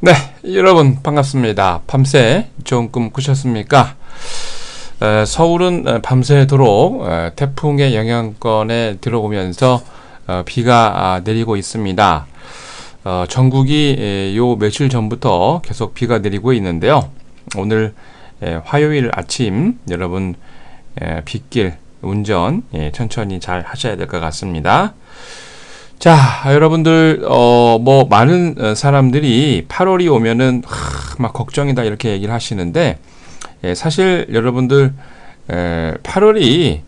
네, 여러분 반갑습니다. 밤새 좋은 꿈 꾸셨습니까? 에, 서울은 에, 밤새도록 에, 태풍의 영향권에 들어오면서 어, 비가 아, 내리고 있습니다. 어, 전국이 에, 요 며칠 전부터 계속 비가 내리고 있는데요. 오늘 에, 화요일 아침 여러분 에, 빗길 운전 예, 천천히 잘 하셔야 될 것 같습니다. 자, 여러분들, 어, 뭐, 많은 어, 사람들이 8월이 오면은, 하, 막 걱정이다, 이렇게 얘기를 하시는데, 예, 사실 여러분들, 에, 8월이,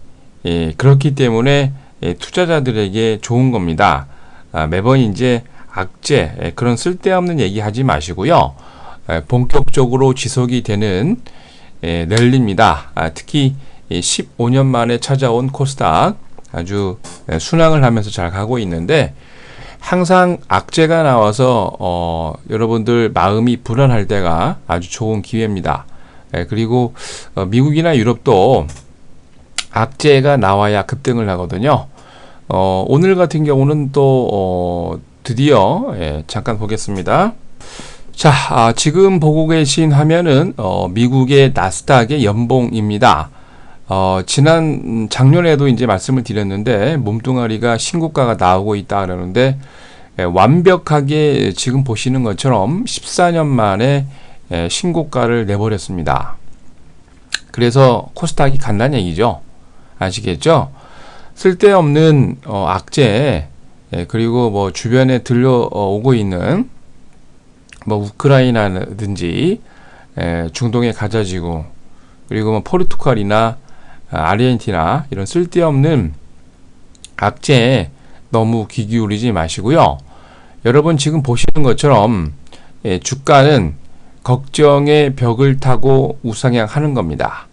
예, 그렇기 때문에, 예, 투자자들에게 좋은 겁니다. 아, 매번 이제 악재, 예, 그런 쓸데없는 얘기 하지 마시고요. 에, 본격적으로 지속이 되는, 예, 랠리입니다. 아, 특히, 이 15년 만에 찾아온 코스닥, 아주 순항을 하면서 잘 가고 있는데 항상 악재가 나와서 어, 여러분들 마음이 불안할 때가 아주 좋은 기회입니다. 예, 그리고 어, 미국이나 유럽도 악재가 나와야 급등을 하거든요. 어, 오늘 같은 경우는 또 어, 드디어 예, 잠깐 보겠습니다. 자, 아, 지금 보고 계신 화면은 어, 미국의 나스닥의 연봉입니다. 어, 지난 작년에도 이제 말씀을 드렸는데 몸뚱아리가 신고가가 나오고 있다 그러는데 예, 완벽하게 지금 보시는 것처럼 14년 만에 예, 신고가를 내버렸습니다. 그래서 코스닥이 간다는 얘기죠. 아시겠죠? 쓸데없는 어, 악재 예, 그리고 뭐 주변에 들려오고 있는 뭐 우크라이나든지 예, 중동의 가자지구 그리고 뭐 포르투갈이나 아, 아르헨티나 이런 쓸데없는 악재에 너무 귀 기울이지 마시고요. 여러분 지금 보시는 것처럼 예, 주가는 걱정의 벽을 타고 우상향하는 겁니다.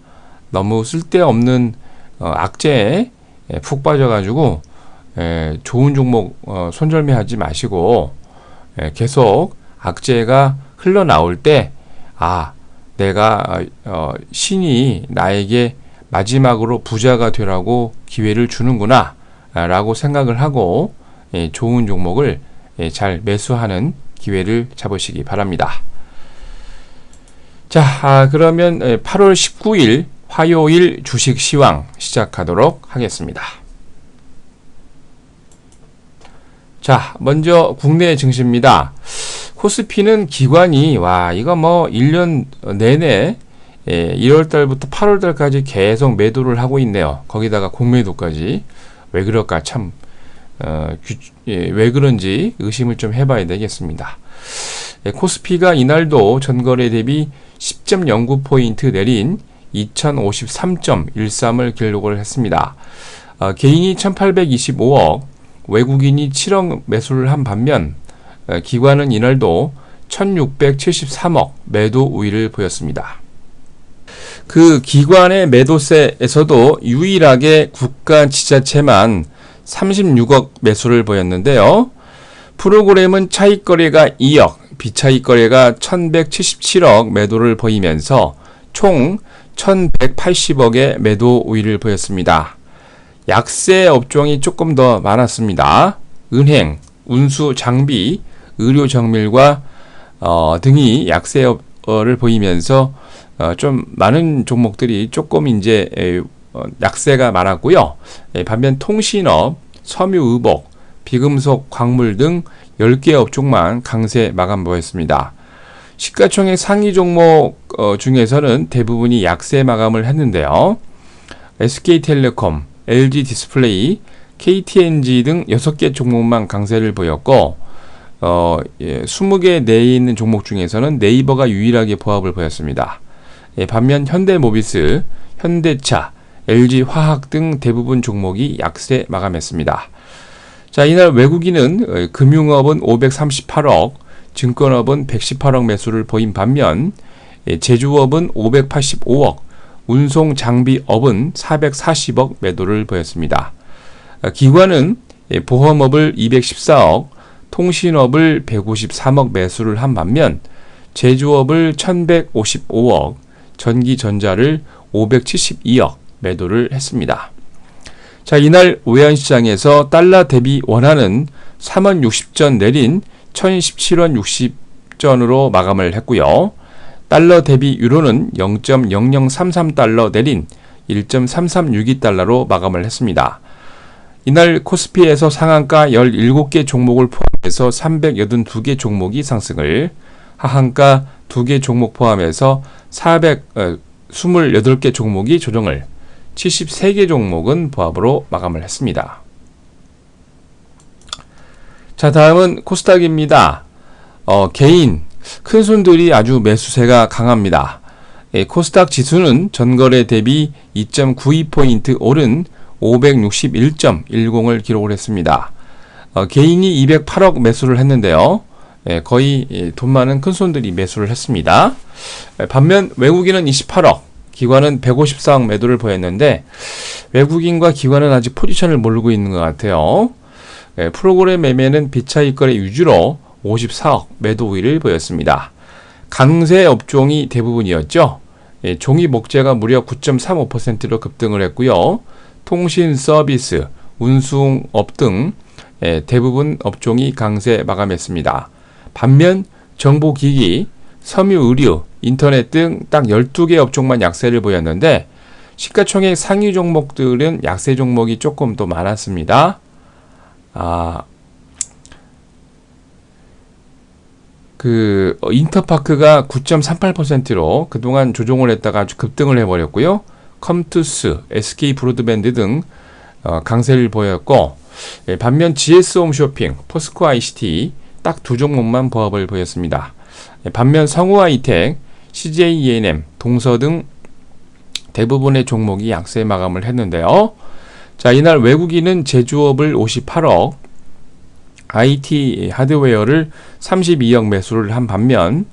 너무 쓸데없는 어, 악재에 예, 푹 빠져가지고 예, 좋은 종목 어, 손절매하지 마시고 계속 악재가 흘러나올 때 아 내가 어, 신이 나에게 마지막으로 부자가 되라고 기회를 주는구나 라고 생각을 하고 예, 좋은 종목을 예, 잘 매수하는 기회를 잡으시기 바랍니다. 자, 아, 그러면 8월 19일 화요일 주식 시황 시작하도록 하겠습니다. 자, 먼저 국내 증시입니다. 코스피는 기관이 와 이거 뭐 1년 내내 예, 1월 달부터 8월 달까지 계속 매도를 하고 있네요. 거기다가 공매도까지. 왜 그럴까 참, 어, 규, 예, 왜 그런지 의심을 좀 해봐야 되겠습니다. 예, 코스피가 이날도 전거래 대비 10.09포인트 내린 2053.13을 기록을 했습니다. 어, 개인이 1825억, 외국인이 7억 매수를 한 반면, 어, 기관은 이날도 1673억 매도 우위를 보였습니다. 그 기관의 매도세에서도 유일하게 국가 지자체만 36억 매수를 보였는데요. 프로그램은 차익 거래가 2억, 비차익 거래가 1177억 매도를 보이면서 총 1180억의 매도 우위를 보였습니다. 약세 업종이 조금 더 많았습니다. 은행, 운수, 장비, 의료 정밀과 어, 등이 약세를 보이면서 어, 좀 많은 종목들이 조금 이제 에, 어, 약세가 많았고요. 에, 반면 통신업, 섬유의복, 비금속, 광물 등 10개 업종만 강세 마감 보였습니다. 시가총액 상위 종목 어, 중에서는 대부분이 약세 마감을 했는데요. SK텔레콤, LG디스플레이, KTNG 등 6개 종목만 강세를 보였고 어, 예, 20개 내에 있는 종목 중에서는 네이버가 유일하게 보합을 보였습니다. 예, 반면 현대모비스, 현대차, LG화학 등 대부분 종목이 약세 마감했습니다. 자, 이날 외국인은 어, 금융업은 538억, 증권업은 118억 매수를 보인 반면 예, 제주업은 585억, 운송 장비업은 440억 매도를 보였습니다. 아, 기관은 예, 보험업을 214억, 통신업을 153억 매수를 한 반면 제주업을 1155억, 전기전자를 572억 매도를 했습니다. 자, 이날 외환시장에서 달러 대비 원화는 3원 60전 내린 1017원 합전으로 마감을 했고요. 달러 대비 유로는 0.0033달러 내린 1.3362달러로 마감을 했습니다. 이날 코스피에서 상한가 17개 종목을 포함해서 382개 종목이 상승을, 하한가 2개 종목 포함해서 428개 종목이 조정을, 73개 종목은 보합으로 마감을 했습니다. 자, 다음은 코스닥입니다. 어, 개인, 큰 손들이 아주 매수세가 강합니다. 예, 코스닥 지수는 전거래 대비 2.92포인트 오른 561.10을 기록을 했습니다. 어, 개인이 208억 매수를 했는데요. 예, 거의 예, 돈 많은 큰 손들이 매수를 했습니다. 예, 반면 외국인은 28억, 기관은 154억 매도를 보였는데 외국인과 기관은 아직 포지션을 모르고 있는 것 같아요. 예, 프로그램 매매는 비차익 거래 위주로 54억 매도 우위를 보였습니다. 강세 업종이 대부분이었죠. 예, 종이 목재가 무려 9.35%로 급등을 했고요. 통신 서비스, 운송업 등 예, 대부분 업종이 강세 마감했습니다. 반면 정보기기, 섬유 의류, 인터넷 등 딱 12개 업종만 약세를 보였는데 시가총액 상위 종목들은 약세 종목이 조금 더 많았습니다. 아, 그 어, 인터파크가 9.38%로 그동안 조종을 했다가 아주 급등을 해버렸고요. 컴투스, SK 브로드밴드 등 어, 강세를 보였고 예, 반면 GS 홈쇼핑, 포스코 ICT 딱 두 종목만 보합을 보였습니다. 예, 반면 성우 아이텍, CJ ENM, 동서 등 대부분의 종목이 약세 마감을 했는데요. 자, 이날 외국인은 제조업을 58억, IT 하드웨어를 32억 매수를 한 반면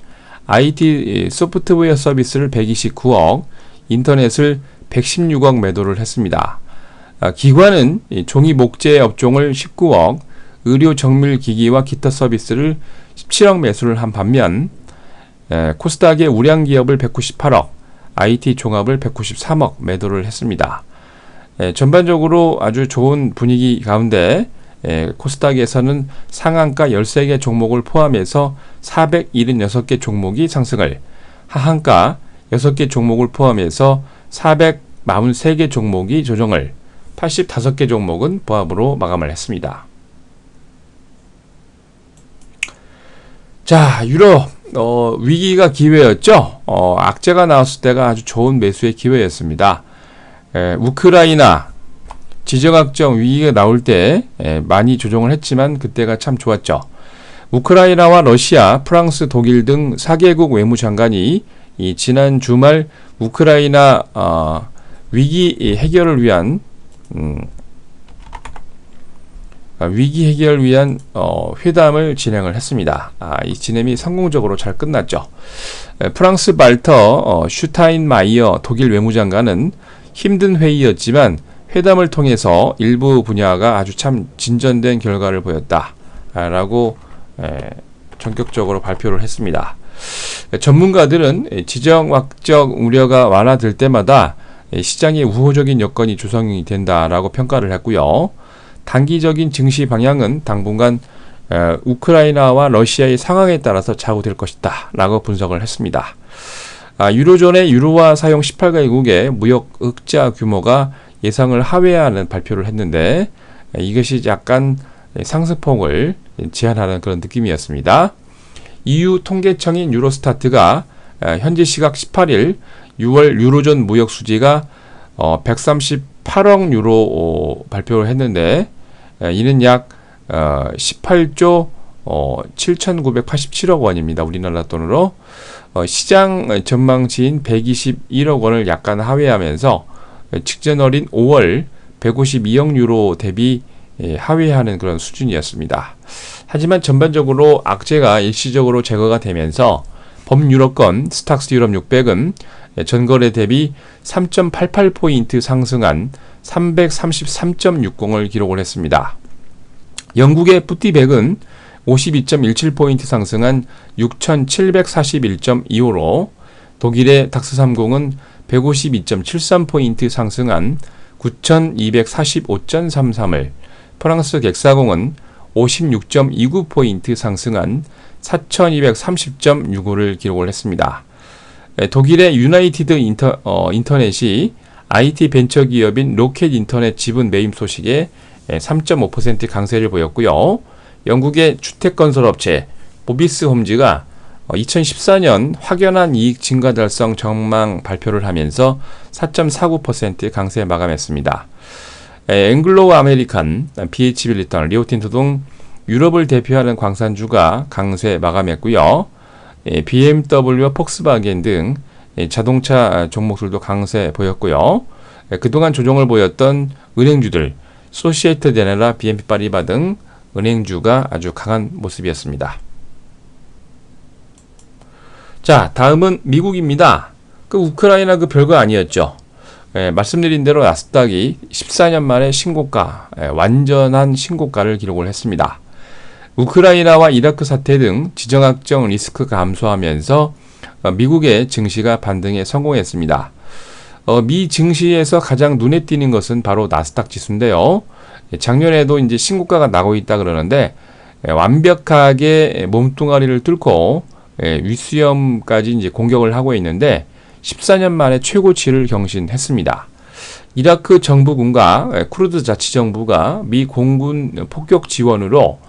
IT 소프트웨어 서비스를 129억, 인터넷을 116억 매도를 했습니다. 아, 기관은 종이 목재 업종을 19억, 의료 정밀 기기와 기타 서비스를 17억 매수를 한 반면 코스닥의 우량 기업을 198억, IT 종합을 193억 매도를 했습니다. 전반적으로 아주 좋은 분위기 가운데 코스닥에서는 상한가 13개 종목을 포함해서 476개 종목이 상승을, 하한가 6개 종목을 포함해서 443개 종목이 조정을, 85개 종목은 보합으로 마감을 했습니다. 자, 유럽 어, 위기가 기회였죠. 어, 악재가 나왔을 때가 아주 좋은 매수의 기회였습니다. 에, 우크라이나 지정학적 위기가 나올 때 에, 많이 조정을 했지만 그때가 참 좋았죠. 우크라이나와 러시아, 프랑스, 독일 등 4개국 외무장관이 이 지난 주말 우크라이나 어, 위기 해결을 위한 음, 아, 위기 해결을 위한 어, 회담을 진행을 했습니다. 아, 이 진행이 성공적으로 잘 끝났죠. 에, 프랑스 발터 어, 슈타인마이어 독일 외무장관은 힘든 회의였지만 회담을 통해서 일부 분야가 아주 참 진전된 결과를 보였다라고 전격적으로 발표를 했습니다. 전문가들은 지정학적 우려가 완화될 때마다 시장의 우호적인 여건이 조성이 된다라고 평가를 했고요. 단기적인 증시 방향은 당분간 우크라이나와 러시아의 상황에 따라서 좌우될 것이다 라고 분석을 했습니다. 아, 유로존의 유로화 사용 18개국의 무역 흑자 규모가 예상을 하회하는 발표를 했는데 이것이 약간 상승폭을 제한하는 그런 느낌이었습니다. EU 통계청인 유로스타트가 현재 시각 18일 6월 유로존 무역 수지가 138억 유로 발표를 했는데 이는 약 18조 7,987억 원입니다. 우리나라 돈으로 시장 전망치인 121억 원을 약간 하회하면서 직전 어린 5월 152억 유로 대비 하회하는 그런 수준이었습니다. 하지만 전반적으로 악재가 일시적으로 제거가 되면서 범유럽권 스탁스 유럽 600은 전거래 대비 3.88포인트 상승한 333.60을 기록을 했습니다. 영국의 푸티백은 52.17포인트 상승한 6,741.25로 독일의 닥스30은 152.73포인트 상승한 9,245.33을 프랑스 객사공은 56.29포인트 상승한 4,230.65를 기록을 했습니다. 독일의 유나이티드 인터, 어, 인터넷이 IT 벤처 기업인 로켓 인터넷 지분 매입 소식에 3.5% 강세를 보였고요. 영국의 주택 건설 업체 보비스 홈즈가 2014년 확연한 이익 증가 달성 전망 발표를 하면서 4.49% 강세 마감했습니다. 앵글로 아메리칸, BH 빌리턴, 리오틴트 등 유럽을 대표하는 광산주가 강세 마감했고요. BMW와 폭스바겐 등 자동차 종목들도 강세 보였고요. 그동안 조정을 보였던 은행주들, 소시에트 데네라, BNP 파리바 등 은행주가 아주 강한 모습이었습니다. 자, 다음은 미국입니다. 그 우크라이나 그 별거 아니었죠. 예, 말씀드린 대로 나스닥이 14년 만에 신고가, 예, 완전한 신고가를 기록을 했습니다. 우크라이나와 이라크 사태 등 지정학적 리스크 감소하면서 어, 미국의 증시가 반등에 성공했습니다. 어, 미 증시에서 가장 눈에 띄는 것은 바로 나스닥 지수인데요. 예, 작년에도 이제 신고가가 나고 있다 그러는데 예, 완벽하게 몸뚱아리를 뚫고 예, 위수염까지 이제 공격을 하고 있는데 14년 만에 최고치를 경신했습니다. 이라크 정부군과 쿠르드 자치정부가 미 공군 폭격 지원으로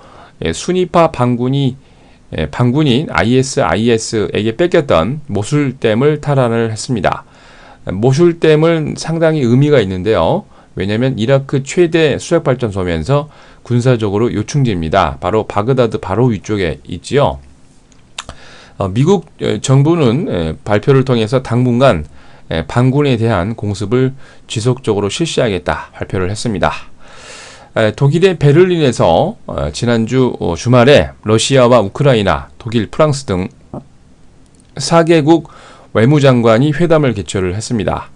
순위파 반군이 반군인 ISIS에게 뺏겼던 모술댐을 탈환을 했습니다. 모술댐은 상당히 의미가 있는데요. 왜냐하면 이라크 최대 수력발전소면서 군사적으로 요충지입니다. 바로 바그다드 바로 위쪽에 있지요. 어, 미국 정부는 발표를 통해서 당분간 반군에 대한 공습을 지속적으로 실시하겠다 발표를 했습니다. 독일의 베를린에서 어, 지난주 어, 주말에 러시아와 우크라이나, 독일, 프랑스 등 4개국 외무장관이 회담을 개최를 했습니다.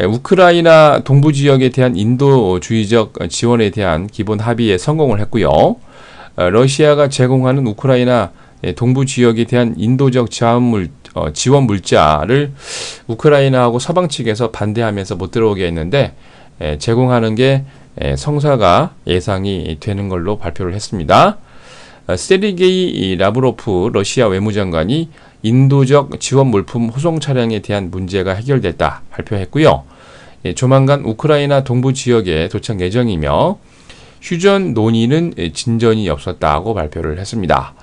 우크라이나 동부 지역에 대한 인도주의적 지원에 대한 기본 합의에 성공을 했고요. 어, 러시아가 제공하는 우크라이나 동부 지역에 대한 인도적 지원물, 지원 물자를 우크라이나하고 서방 측에서 반대하면서 못 들어오게 했는데 제공하는 게 성사가 예상이 되는 걸로 발표를 했습니다. 어, 세리게이 라브로프 러시아 외무장관이 인도적 지원 물품 호송 차량에 대한 문제가 해결됐다 발표했고요. 예, 조만간 우크라이나 동부 지역에 도착 예정이며 휴전 논의는 진전이 없었다고 발표를 했습니다.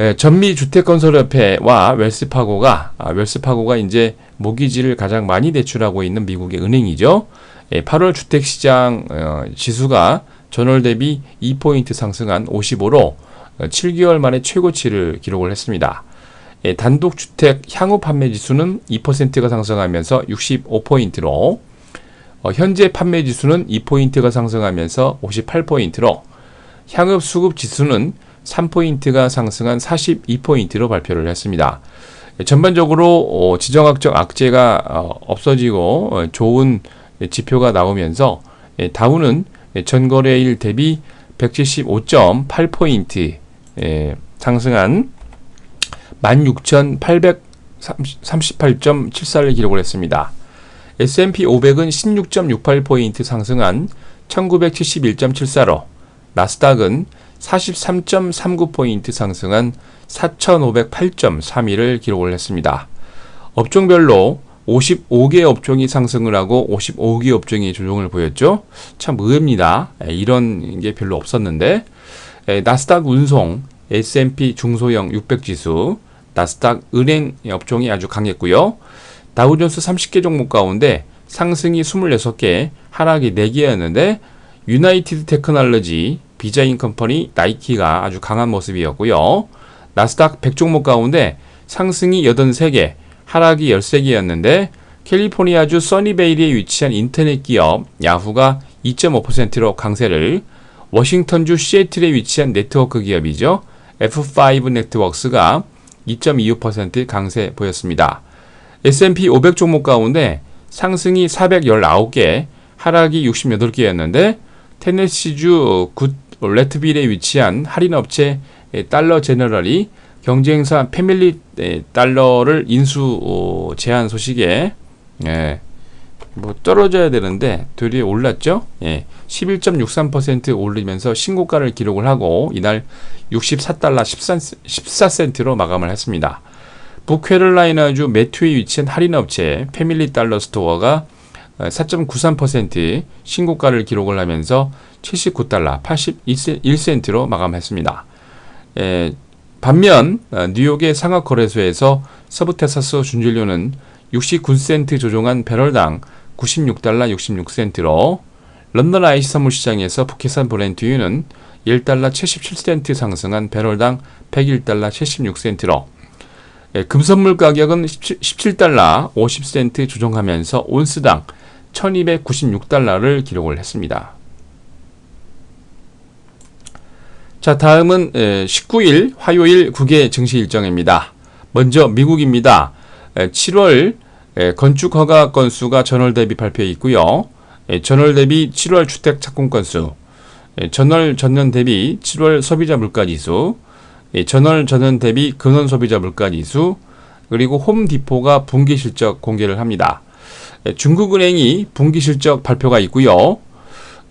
예, 전미 주택건설협회와 웰스파고가 아, 웰스파고가 이제 모기지를 가장 많이 대출하고 있는 미국의 은행이죠. 8월 예, 주택시장 어, 지수가 전월 대비 2포인트 상승한 55로 7개월 어, 만에 최고치를 기록을 했습니다. 예, 단독주택 향후 판매 지수는 2%가 상승하면서 65포인트로 어, 현재 판매 지수는 2포인트가 상승하면서 58포인트로 향후 수급 지수는 3포인트가 상승한 42포인트로 발표를 했습니다. 예, 전반적으로 지정학적 악재가 없어지고 좋은 지표가 나오면서 다우는 전거래일 대비 175.8포인트 상승한 16,838.74를 기록을 했습니다. S&P 500은 16.68포인트 상승한 1971.74로 나스닥은 43.39포인트 상승한 4,508.32를 기록을 했습니다. 업종별로 55개 업종이 상승을 하고 55개 업종이 조정을 보였죠. 참 의외입니다. 이런 게 별로 없었는데 나스닥 운송, S&P 중소형 600 지수, 나스닥 은행 업종이 아주 강했고요. 다우존스 30개 종목 가운데 상승이 26개, 하락이 4개였는데 유나이티드 테크놀로지, 비자인 컴퍼니, 나이키가 아주 강한 모습이었고요. 나스닥 100 종목 가운데 상승이 83개, 하락이 13개였는데 캘리포니아주 써니베일에 위치한 인터넷 기업 야후가 2.5%로 강세를 워싱턴주 시애틀에 위치한 네트워크 기업이죠. F5 네트워크스가 2.25% 강세 보였습니다. S&P 500 종목 가운데 상승이 419개, 하락이 68개였는데 테네시주 굿 레트빌에 위치한 할인업체 달러 제너럴이 경쟁사 패밀리 달러를 인수 어, 제한 소식에 예, 뭐 떨어져야 되는데 되려 올랐죠. 예. 11.63% 오르면서 신고가를 기록을 하고 이날 64달러 14, 14 센트로 마감을 했습니다. 북캐롤라이나주 매튜에 위치한 할인 업체 패밀리 달러 스토어가 4.93% 신고가를 기록을 하면서 79달러 81센트로 마감했습니다. 에, 반면 어, 뉴욕의 상하 거래소에서 서브테사스 준진료는 69센트 조정한 배럴당 96달러 66센트로 런던 IC 선물 시장에서 북해산 브렌트유는 1달러 77센트 상승한 배럴당 101달러 76센트로 금선물 가격은 17 달러 50센트 조정하면서 온스당 1296달러를 기록을 했습니다. 자, 다음은 19일 화요일 국외 증시 일정입니다. 먼저 미국입니다. 7월 건축 허가 건수가 전월 대비 발표해 있고요. 전월 대비 7월 주택 착공 건수, 전월 전년 대비 7월 소비자 물가 지수, 전월 전년 대비 근원 소비자 물가 지수, 그리고 홈디포가 분기 실적 공개를 합니다. 중국은행이 분기 실적 발표가 있고요.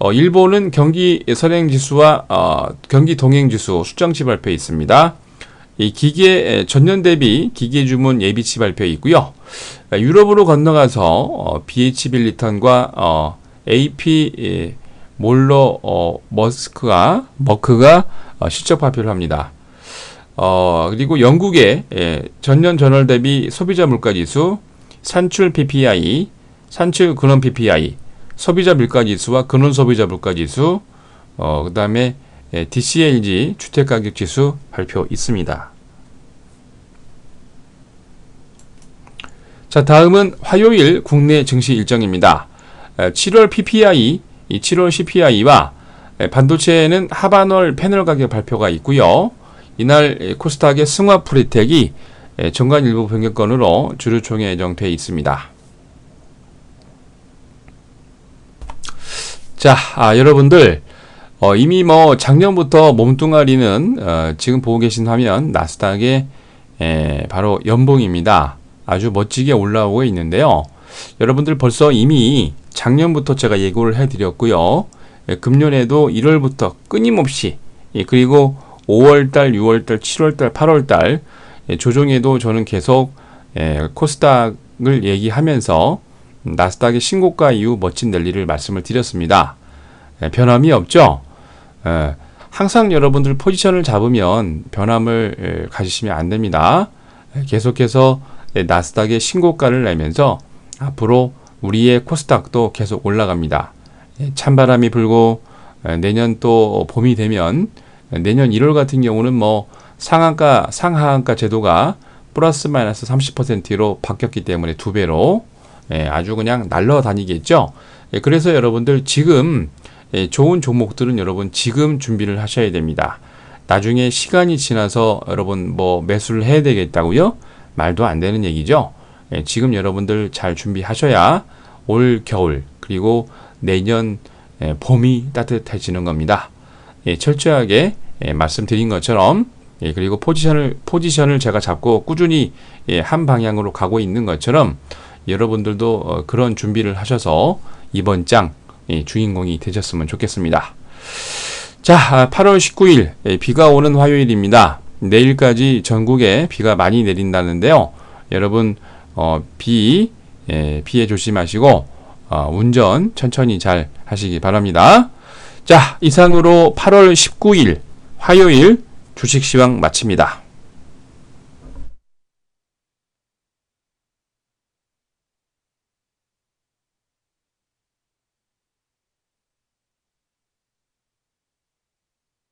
어, 일본은 경기 선행지수와 어, 경기 동행지수 수정치 발표 있습니다. 이 기계 전년 대비 기계 주문 예비치 발표 있고요. 유럽으로 건너가서 어, BH 빌리턴과 어, AP 예, 몰러 어, 머스크가 머크가 어, 실적 발표를 합니다. 어, 그리고 영국의 예, 전년 전월 대비 소비자 물가 지수, 산출 PPI, 산출 근원 PPI, 소비자 물가 지수와 근원 소비자 물가 지수, 어, 그 다음에 예, DCLG 주택 가격 지수 발표 있습니다. 자, 다음은 화요일 국내 증시 일정입니다. 7월 PPI, 7월 CPI와 반도체는 하반월 패널 가격 발표가 있고요. 이날 코스닥의 승화 프리텍이 정관 일부 변경건으로 주류총회 예정돼 있습니다. 자, 아, 여러분들 어, 이미 뭐 작년부터 몸뚱아리는 어, 지금 보고 계신 화면 나스닥의 에, 바로 연봉입니다. 아주 멋지게 올라오고 있는데요. 여러분들 벌써 이미 작년부터 제가 예고를 해드렸고요. 예, 금년에도 1월부터 끊임없이 예, 그리고 5월달, 6월달, 7월달, 8월달 예, 조정에도 저는 계속 예, 코스닥을 얘기하면서 나스닥의 신고가 이후 멋진 랠리를 말씀을 드렸습니다. 예, 변함이 없죠. 예, 항상 여러분들 포지션을 잡으면 변함을 예, 가지시면 안 됩니다. 예, 계속해서 예, 나스닥의 신고가를 내면서 앞으로 우리의 코스닥도 계속 올라갑니다. 예, 찬바람이 불고 예, 내년 또 봄이 되면 내년 1월 같은 경우는 뭐 상한가 상하한가 제도가 플러스 마이너스 30%로 바뀌었기 때문에 두 배로 예, 아주 그냥 날라다니겠죠. 예, 그래서 여러분들 지금 예, 좋은 종목들은 여러분 지금 준비를 하셔야 됩니다. 나중에 시간이 지나서 여러분 뭐 매수를 해야 되겠다고요? 말도 안 되는 얘기죠. 예, 지금 여러분들 잘 준비하셔야 올 겨울 그리고 내년 예, 봄이 따뜻해지는 겁니다. 예, 철저하게 예, 말씀드린 것처럼 예, 그리고 포지션을 포지션을 제가 잡고 꾸준히 예, 한 방향으로 가고 있는 것처럼 여러분들도 어, 그런 준비를 하셔서 이번 장 예, 주인공이 되셨으면 좋겠습니다. 자, 8월 아, 19일 예, 비가 오는 화요일입니다. 내일까지 전국에 비가 많이 내린다는데요. 여러분 어, 비 예, 피해 조심하시고 어, 운전 천천히 잘 하시기 바랍니다. 자, 이상으로 8월 19일 화요일 주식 시황 마칩니다.